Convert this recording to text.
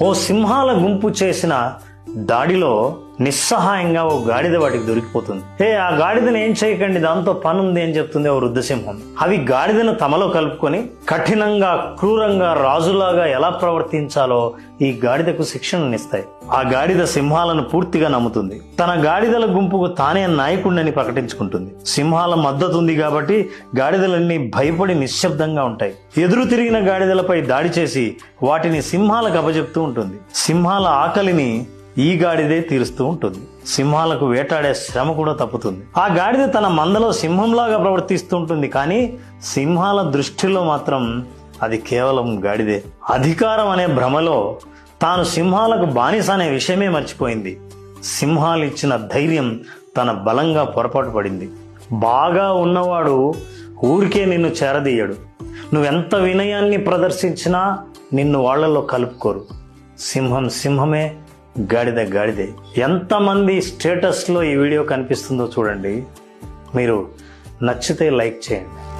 ఓ సింహాల గుంపు చేసిన దాడిలో నిస్సహాయంగా ఓ గాడిద వాటికి దొరికిపోతుంది. హే ఆ గాడిదను ఏం చేయకండి? దాంతో పనుంది అని చెప్తుంది ఓ వృద్ధసింహం. అవి గాడిదను తమలో కలుపుకొని కఠినంగా క్రూరంగా రాజులాగా ఎలా ప్రవర్తించాలో ఈ గాడిదకు శిక్షణనిస్తాయి. ఆ గాడిద సింహాలను పూర్తిగా నమ్ముతుంది. తన గాడిదల గుంపుకు తానే నాయకుడిని ప్రకటించుకుంటుంది. సింహాల మద్దతు ఉంది కాబట్టి గాడిదలన్నీ భయపడి నిశ్శబ్దంగా ఉంటాయి. ఎదురు తిరిగిన గాడిదలపై దాడి చేసి వాటిని సింహాలకు అప్పజెప్తూ ఉంటుంది. సింహాల ఆకలిని ఈ గాడిదే తీరుస్తూ ఉంటుంది. సింహాలకు వేటాడే శ్రమ కూడా తప్పుతుంది. ఆ గాడిద తన మందలో సింహంలాగా ప్రవర్తిస్తూ ఉంటుంది కానీ సింహాల దృష్టిలో మాత్రం అది కేవలం గాడిదే. అధికారం అనే భ్రమలో తాను సింహాలకు బానిస అనే విషయమే మర్చిపోయింది. సింహాలు ఇచ్చిన ధైర్యం తన బలంగా పొరపాటు పడింది. బాగా ఉన్నవాడు ఊరికే నిన్ను చేరదీయడు. నువ్వెంత వినయాన్ని ప్రదర్శించినా నిన్ను వాళ్ళలో కలుపుకోరు. సింహం సింహమే గాడిద గాడిదే. ఎంతమంది స్టేటస్లో ఈ వీడియో కనిపిస్తుందో చూడండి. మీరు నచ్చితే లైక్ చేయండి.